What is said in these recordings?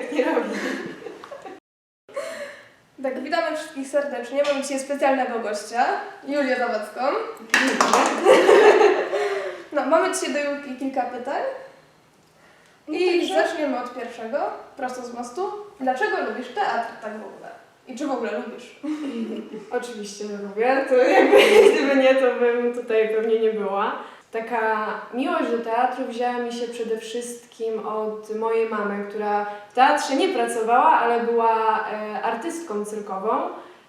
tak nie robi. Tak, witamy wszystkich serdecznie. Mamy dzisiaj specjalnego gościa, Julię Zawadzką. No, mamy dzisiaj do Julki kilka pytań. I zaczniemy od pierwszego, prosto z mostu. Dlaczego lubisz teatr tak w ogóle? I czy w ogóle lubisz? Oczywiście, że lubię. To jakby, gdyby nie, to bym tutaj pewnie nie była. Taka miłość do teatru wzięła mi się przede wszystkim od mojej mamy, która w teatrze nie pracowała, ale była e, artystką cyrkową.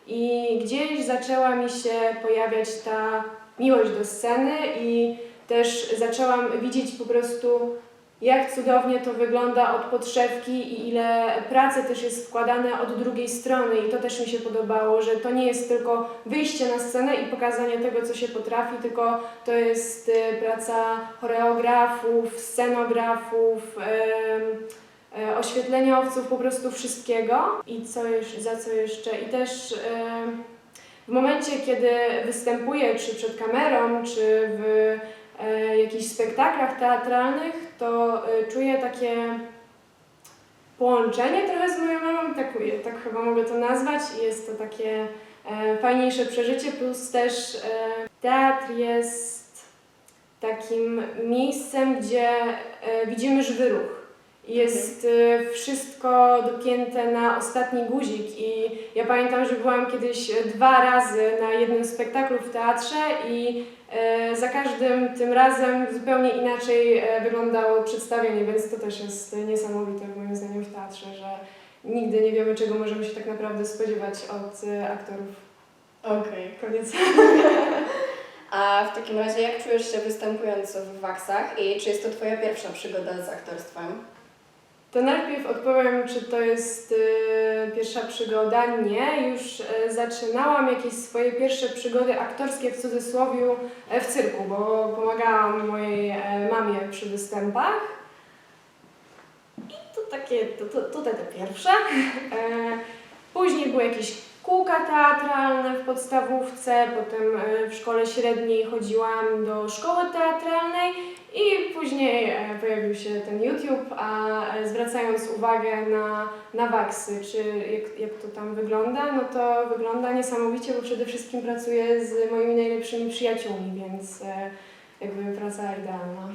I gdzieś zaczęła mi się pojawiać ta miłość do sceny i też zaczęłam widzieć po prostu jak cudownie to wygląda od podszewki i ile pracy też jest wkładane od drugiej strony i to też mi się podobało, że to nie jest tylko wyjście na scenę i pokazanie tego, co się potrafi, tylko to jest e, praca choreografów, scenografów, e, oświetleniowców, po prostu wszystkiego. I co jeszcze, za co jeszcze? I też w momencie, kiedy występuję, czy przed kamerą, czy w e, jakichś spektaklach teatralnych, to e, czuję takie połączenie trochę z moją mamą, tak, tak chyba mogę to nazwać i jest to takie e, fajniejsze przeżycie, plus też e, teatr jest takim miejscem, gdzie e, widzimy żywy ruch. Jest e, wszystko dopięte na ostatni guzik i ja pamiętam, że byłam kiedyś e, dwa razy na jednym spektaklu w teatrze i e, za każdym tym razem zupełnie inaczej e, wyglądało przedstawienie, więc to też jest niesamowite moim zdaniem w teatrze, że nigdy nie wiemy, czego możemy się tak naprawdę spodziewać od aktorów. Okej. Koniec. A w takim razie jak czujesz się występując w Waksach i czy jest to Twoja pierwsza przygoda z aktorstwem? To najpierw odpowiem, czy to jest e, pierwsza przygoda. Nie, już e, zaczynałam jakieś swoje pierwsze przygody aktorskie w cudzysłowie e, w cyrku, bo pomagałam mojej e, mamie przy występach. I to takie, to, to, tutaj to pierwsze. E, później były jakieś kółka teatralne w podstawówce, potem e, w szkole średniej chodziłam do szkoły teatralnej i później e, pojawił się ten YouTube, a e, zwracając uwagę na, na waksy, czy jak, jak to tam wygląda, no to wygląda niesamowicie, bo przede wszystkim pracuję z moimi najlepszymi przyjaciółmi, więc e, jakby praca idealna.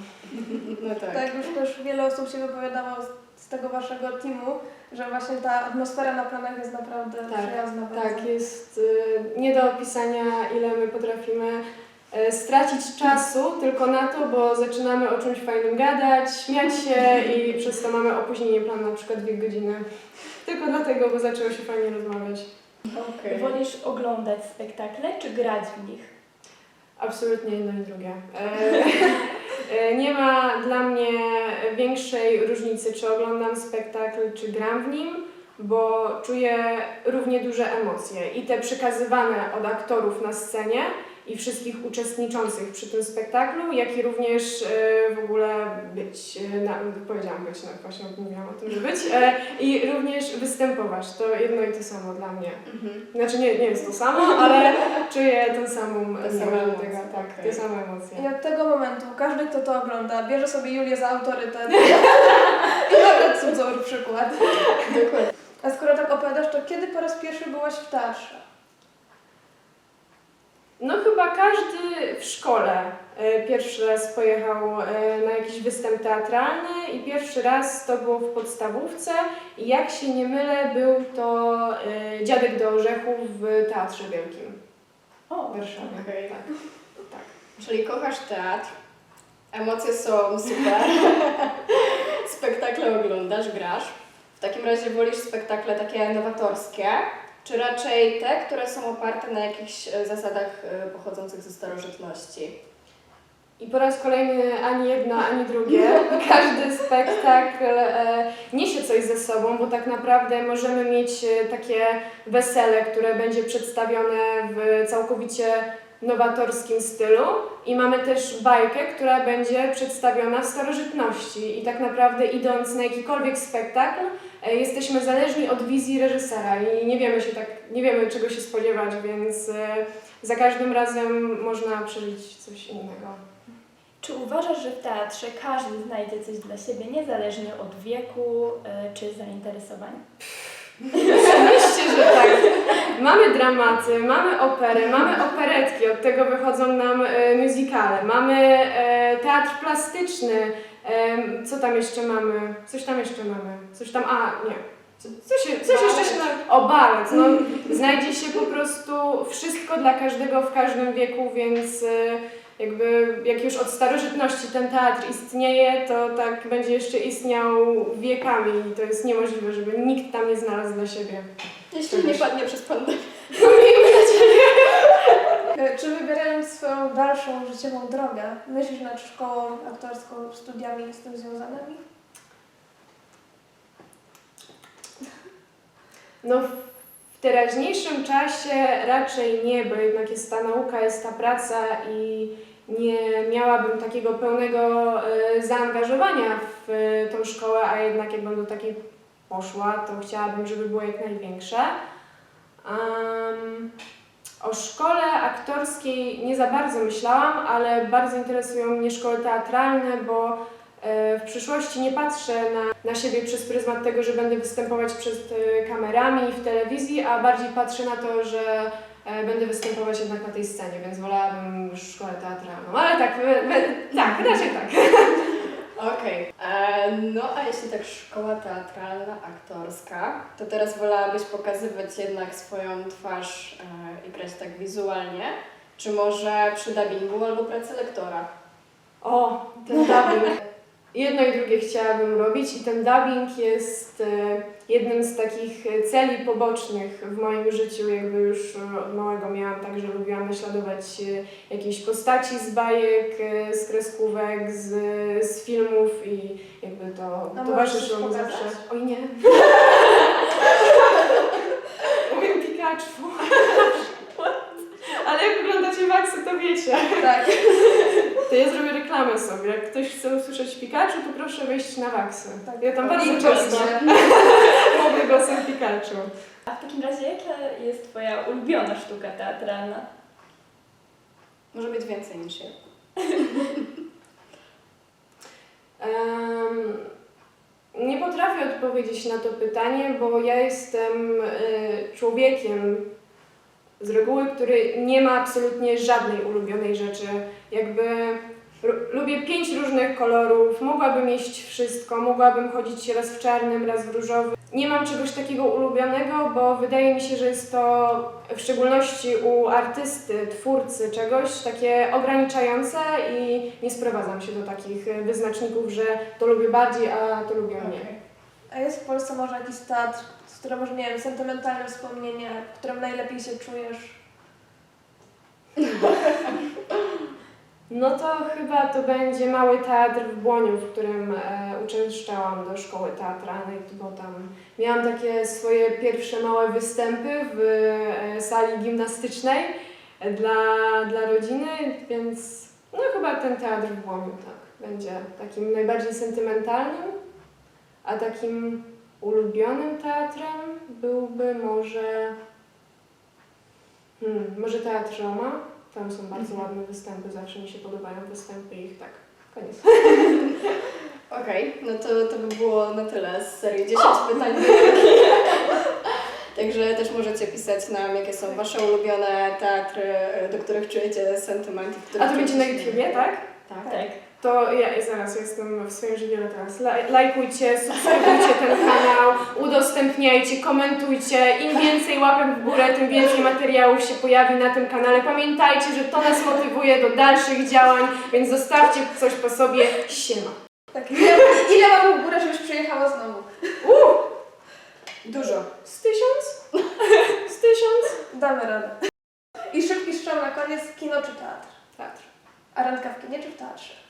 No tak. Tak, już też wiele osób się wypowiadało z, tego waszego teamu, że właśnie ta atmosfera na planach jest naprawdę Tak, przyjazna. bardzo. Tak, jest e, nie do opisania, ile my potrafimy stracić czasu tylko na to, bo zaczynamy o czymś fajnym gadać, śmiać się i przez to mamy opóźnienie planu na przykład dwie godziny. Tylko dlatego, bo zaczęło się fajnie rozmawiać. Okej. Wolisz oglądać spektakle czy grać w nich? Absolutnie jedno i drugie. E, e, nie ma dla mnie większej różnicy, czy oglądam spektakl, czy gram w nim, bo czuję równie duże emocje i te przekazywane od aktorów na scenie i wszystkich uczestniczących przy tym spektaklu, jak i również e, w ogóle być, e, na, powiedziałam być, no właśnie mówiłam o tym, że być, e, i również występować. To jedno i to samo dla mnie. Mhm. Znaczy nie, nie jest to samo, ale czuję tę samą Te same emocje, tego, tak, okej. te same emocje. I od tego momentu każdy, kto to ogląda, bierze sobie Julię za autorytet i biorę cudzowy przykład. Dokładnie. A skoro tak opowiadasz, to kiedy po raz pierwszy byłaś w teatrze? No chyba każdy w szkole e, pierwszy raz pojechał e, na jakiś występ teatralny i pierwszy raz to było w podstawówce i jak się nie mylę był to e, Dziadek do Orzechów w Teatrze Wielkim O, w Warszawie. Okej. Tak, tak. Czyli kochasz teatr, emocje są super, spektakle oglądasz, grasz. W takim razie wolisz spektakle takie nowatorskie, czy raczej te, które są oparte na jakichś e, zasadach e, pochodzących ze starożytności? I po raz kolejny ani jedno, ani drugie. Każdy spektakl e, niesie coś ze sobą, bo tak naprawdę możemy mieć takie wesele, które będzie przedstawione w całkowicie nowatorskim stylu i mamy też bajkę, która będzie przedstawiona w starożytności i tak naprawdę idąc na jakikolwiek spektakl e, jesteśmy zależni od wizji reżysera i nie wiemy się tak, nie wiemy czego się spodziewać, więc e, za każdym razem można przeżyć coś innego. Czy uważasz, że w teatrze każdy znajdzie coś dla siebie, niezależnie od wieku y, czy zainteresowań? Oczywiście, że tak. Mamy dramaty, mamy opery, mamy operetki, od tego wychodzą nam e, musicale, mamy e, teatr plastyczny, em, co tam jeszcze mamy? Coś tam jeszcze mamy. Coś tam, a nie. Co- Coś, coś jeszcze się na... O, balet. No, znajdzie się po prostu wszystko dla każdego w każdym wieku, więc e, jakby jak już od starożytności ten teatr istnieje, to tak będzie jeszcze istniał wiekami i to jest niemożliwe, żeby nikt tam nie znalazł dla siebie. Jeśli nie padnie przez pandemię. E, Czy wybierając swoją dalszą życiową drogę, myślisz nad szkołą aktorską studiami z tym związanymi? No teraźniejszym czasie raczej nie, bo jednak jest ta nauka, jest ta praca i nie miałabym takiego pełnego e, zaangażowania w e, tą szkołę, a jednak jakbym do takiej poszła, to chciałabym, żeby było jak największe. Am, o szkole aktorskiej nie za bardzo myślałam, ale bardzo interesują mnie szkoły teatralne, bo w przyszłości nie patrzę na, na siebie przez pryzmat tego, że będę występować przed e, kamerami w telewizji, a bardziej patrzę na to, że e, będę występować jednak na tej scenie, więc wolałabym już szkołę teatralną. Ale tak, we, we, tak, raczej tak. Okej. E, No a jeśli tak szkoła teatralna, aktorska, to teraz wolałabyś pokazywać jednak swoją twarz e, i grać tak wizualnie? Czy może przy dubbingu albo pracy lektora? O, ten dubbing. Jedno i drugie chciałabym robić i ten dubbing jest e, jednym z takich e, celi pobocznych w moim życiu. Jakby już od małego miałam tak, że lubiłam naśladować e, jakieś postaci z bajek, z kreskówek, z, z filmów i jakby to A towarzyszyło mi zawsze. Oj nie. Umiem Pikachu. Ale jak wyglądacie w Axie, to wiecie. Tak. To ja zrobię reklamę sobie. Jak ktoś chce usłyszeć Pikachu, to proszę wejść na Waxy. Tak. Ja tam bardzo często mówię głosem Pikachu. A w takim razie jaka jest Twoja ulubiona sztuka teatralna? Może być więcej niż jedna. Em, nie potrafię odpowiedzieć na to pytanie, bo ja jestem y, człowiekiem z reguły, który nie ma absolutnie żadnej ulubionej rzeczy. Jakby lubię pięć różnych kolorów, mogłabym jeść wszystko, mogłabym chodzić raz w czarnym, raz w różowym. Nie mam czegoś takiego ulubionego, bo wydaje mi się, że jest to w szczególności u artysty, twórcy czegoś takie ograniczające i nie sprowadzam się do takich wyznaczników, że to lubię bardziej, a to lubię mniej. Okej. A jest w Polsce może jakiś teatr, z którym może, nie wiem, sentymentalne wspomnienie, w którym najlepiej się czujesz? No to chyba to będzie mały teatr w Błoniu, w którym e, uczęszczałam do szkoły teatralnej, bo tam miałam takie swoje pierwsze małe występy w e, sali gimnastycznej e, dla, dla rodziny, więc no chyba ten teatr w Błoniu tak będzie takim najbardziej sentymentalnym, a takim ulubionym teatrem byłby może hmm, może teatr Roma. Tam są bardzo ładne występy, zawsze mi się podobają występy ich tak. Koniec. Okej, no to, to by było na tyle z serii 10 pytań. Także też możecie pisać nam, jakie są Wasze ulubione teatry, do których czujecie sentyment. i w których A to będzie na czujecie YouTubie, tak? Tak. Tak. To ja zaraz jestem w swoim żywiole teraz. Laj- Lajkujcie, subskrybujcie ten kanał, udostępniajcie, komentujcie. Im więcej łapek w górę, tym więcej materiałów się pojawi na tym kanale. Pamiętajcie, że to nas motywuje do dalszych działań, więc zostawcie coś po sobie. Siema. Tak, ile, ile mam w górę, żebyś przyjechała znowu? Dużo. Z tysiąc? Z tysiąc? Damy radę. I szybki strzał na koniec, kino czy teatr? Teatr. A randka w kinie czy w teatrze?